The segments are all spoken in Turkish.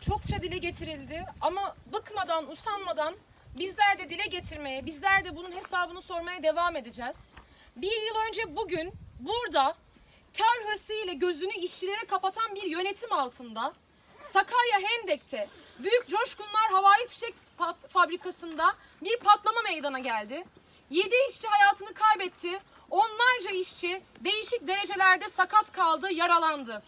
çokça dile getirildi ama bıkmadan, usanmadan bizler de dile getirmeye, bizler de bunun hesabını sormaya devam edeceğiz. Bir yıl önce bugün burada kar hırsı ile gözünü işçilere kapatan bir yönetim altında Sakarya Hendek'te Büyük Coşkunlar Havai Fişek Fabrikası'nda bir patlama meydana geldi. 7 işçi hayatını kaybetti. Onlarca işçi değişik derecelerde sakat kaldı, yaralandı.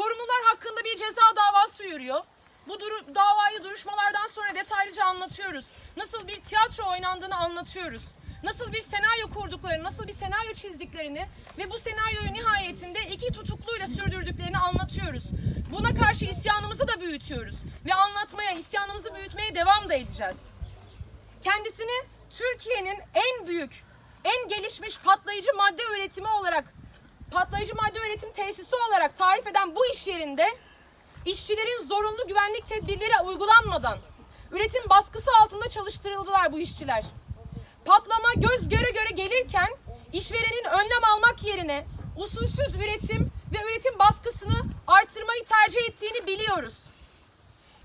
Sorumlular hakkında bir ceza davası yürüyor. Bu duru- davayı duruşmalardan sonra detaylıca anlatıyoruz. Nasıl bir tiyatro oynandığını anlatıyoruz. Nasıl bir senaryo kurduklarını, nasıl bir senaryo çizdiklerini ve bu senaryoyu nihayetinde iki tutukluyla sürdürdüklerini anlatıyoruz. Buna karşı isyanımızı da büyütüyoruz ve anlatmaya, isyanımızı büyütmeye devam da edeceğiz. Kendisini Türkiye'nin en büyük, en gelişmiş patlayıcı madde üretimi olarak, patlayıcı madde üretim tesisi olarak tarif eden bu iş yerinde işçilerin zorunlu güvenlik tedbirleri uygulanmadan üretim baskısı altında çalıştırıldılar bu işçiler. Patlama göz göre göre gelirken işverenin önlem almak yerine usulsüz üretim ve üretim baskısını artırmayı tercih ettiğini biliyoruz.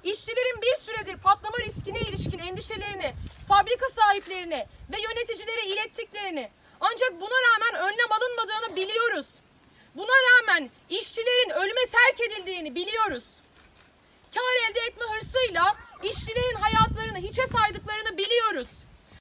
İşçilerin bir süredir patlama riskine ilişkin endişelerini fabrika sahiplerine ve yöneticilere ilettiklerini ancak buna rağmen önlem alınmadığını biliyoruz. Buna rağmen işçilerin ölüme terk edildiğini biliyoruz. Kar elde etme hırsıyla işçilerin hayatlarını hiçe biliyoruz.